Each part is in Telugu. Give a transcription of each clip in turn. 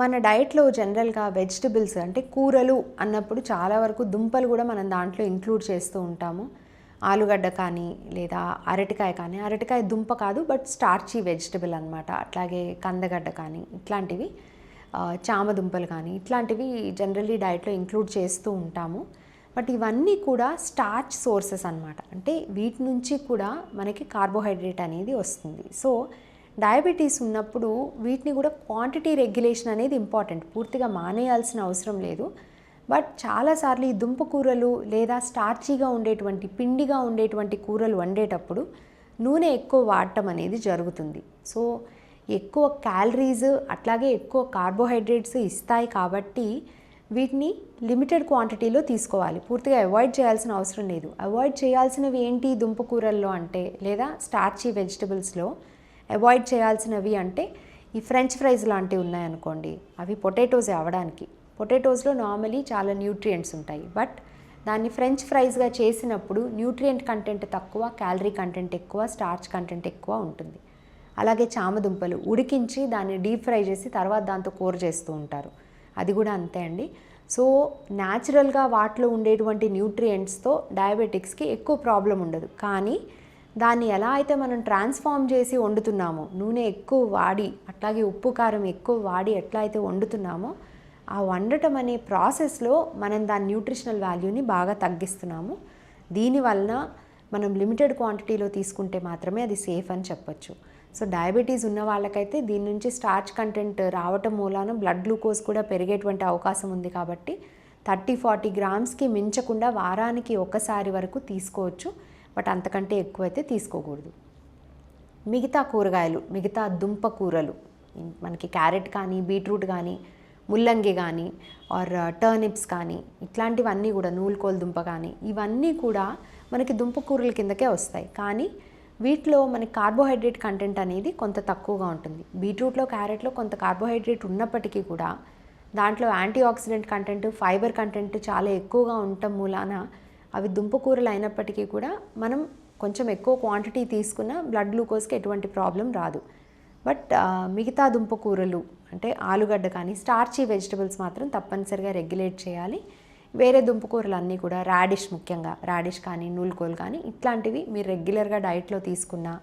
మన డైట్లో జనరల్గా వెజిటబుల్స్ అంటే కూరలు అన్నప్పుడు చాలా వరకు దుంపలు కూడా మనం దాంట్లో ఇంక్లూడ్ చేస్తూ ఉంటాము. ఆలుగడ్డ కానీ లేదా అరటికాయ కానీ అరటికాయ దుంప కాదు బట్ స్టార్చీ వెజిటబుల్ అనమాట అట్లాగే కందగడ్డ కానీ ఇట్లాంటివి చామ దుంపలు కానీ ఇట్లాంటివి జనరల్లీ డైట్లో ఇంక్లూడ్ చేస్తూ ఉంటాము. బట్ ఇవన్నీ కూడా స్టార్చ్ సోర్సెస్ అన్నమాట. అంటే వీటి నుంచి కూడా మనకి కార్బోహైడ్రేట్ అనేది వస్తుంది. సో డయాబెటీస్ ఉన్నప్పుడు వీటిని కూడా క్వాంటిటీ రెగ్యులేషన్ అనేది ఇంపార్టెంట్ పూర్తిగా మానేయాల్సిన అవసరం లేదు. బట్ చాలాసార్లు ఈ దుంప కూరలు లేదా స్టార్చీగా ఉండేటువంటి పిండిగా ఉండేటువంటి కూరలు వండేటప్పుడు నూనె ఎక్కువ వాడటం అనేది జరుగుతుంది. సో ఎక్కువ క్యాలరీస్ అట్లాగే ఎక్కువ కార్బోహైడ్రేట్స్ ఇస్తాయి కాబట్టి వీటిని లిమిటెడ్ క్వాంటిటీలో తీసుకోవాలి. పూర్తిగా అవాయిడ్ చేయాల్సిన అవసరం లేదు. అవాయిడ్ చేయాల్సినవి ఏంటి దుంప కూరల్లో అంటే లేదా స్టార్చీ వెజిటబుల్స్లో అవాయిడ్ చేయాల్సినవి అంటే ఈ ఫ్రెంచ్ ఫ్రైస్ లాంటివి ఉన్నాయనుకోండి అవి పొటాటోస్ అవ్వడానికి. పొటాటోస్లో నార్మలీ చాలా న్యూట్రియంట్స్ ఉంటాయి. బట్ దాన్ని ఫ్రెంచ్ ఫ్రైస్గా చేసినప్పుడు న్యూట్రియంట్ కంటెంట్ తక్కువ క్యాలరీ కంటెంట్ ఎక్కువ స్టార్చ్ కంటెంట్ ఎక్కువ ఉంటుంది. అలాగే చామదుంపలు ఉడికించి దాన్ని డీప్ ఫ్రై చేసి తర్వాత దాంతో కూర చేస్తూ ఉంటారు. అది కూడా అంతే అండి. సో న్యాచురల్గా వాటిలో ఉండేటువంటి న్యూట్రియంట్స్తో డయాబెటిక్స్కి ఎక్కువ ప్రాబ్లం ఉండదు. కానీ దాన్ని ఎలా అయితే మనం ట్రాన్స్ఫార్మ్ చేసి వండుతున్నామో నూనె ఎక్కువ వాడి అట్లాగే ఉప్పు కారం ఎక్కువ వాడి ఎట్లా అయితే వండుతున్నామో ఆ వండటం అనే ప్రాసెస్లో మనం దాని న్యూట్రిషనల్ వాల్యూని బాగా తగ్గిస్తున్నాము. దీనివలన మనం లిమిటెడ్ క్వాంటిటీలో తీసుకుంటే మాత్రమే అది సేఫ్ అని చెప్పొచ్చు. సో డయాబెటీస్ ఉన్న వాళ్ళకైతే దీని నుంచి స్టార్చ్ కంటెంట్ రావటం మూలాన బ్లడ్ గ్లూకోజ్ కూడా పెరిగేటువంటి అవకాశం ఉంది కాబట్టి థర్టీ ఫార్టీ గ్రామ్స్కి మించకుండా వారానికి ఒకసారి వరకు తీసుకోవచ్చు. బట్ అంతకంటే ఎక్కువైతే తీసుకోకూడదు. మిగతా కూరగాయలు మిగతా దుంప కూరలు మనకి క్యారెట్ కానీ బీట్రూట్ కానీ ముల్లంగి కానీ ఆర్ టర్నిప్స్ కానీ ఇట్లాంటివన్నీ కూడా నూలుకోలు దుంప కానీ ఇవన్నీ కూడా మనకి దుంప కూరల కిందకే వస్తాయి. కానీ వీటిలో మనకి కార్బోహైడ్రేట్ కంటెంట్ అనేది కొంత తక్కువగా ఉంటుంది. బీట్రూట్లో క్యారెట్లో కొంత కార్బోహైడ్రేట్ ఉన్నప్పటికీ కూడా దాంట్లో antioxidant content fiber content చాలా ఎక్కువగా ఉండటం మూలాన అవి దుంపకూరలు అయినప్పటికీ కూడా మనం కొంచెం ఎక్కువ క్వాంటిటీ తీసుకున్న బ్లడ్ గ్లూకోజ్కి ఎటువంటి ప్రాబ్లం రాదు. బట్ మిగతా దుంపకూరలు అంటే ఆలుగడ్డ కానీ స్టార్చీ వెజిటబుల్స్ మాత్రం తప్పనిసరిగా రెగ్యులేట్ చేయాలి. వేరే దుంపకూరలు అన్నీ కూడా రాడిష్ ముఖ్యంగా రాడిష్ కానీ నూలుకోలు కానీ ఇట్లాంటివి మీరు రెగ్యులర్గా డైట్లో తీసుకున్నా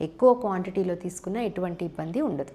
ఎక్కువ క్వాంటిటీలో తీసుకున్నా ఎటువంటి ఇబ్బంది ఉండదు.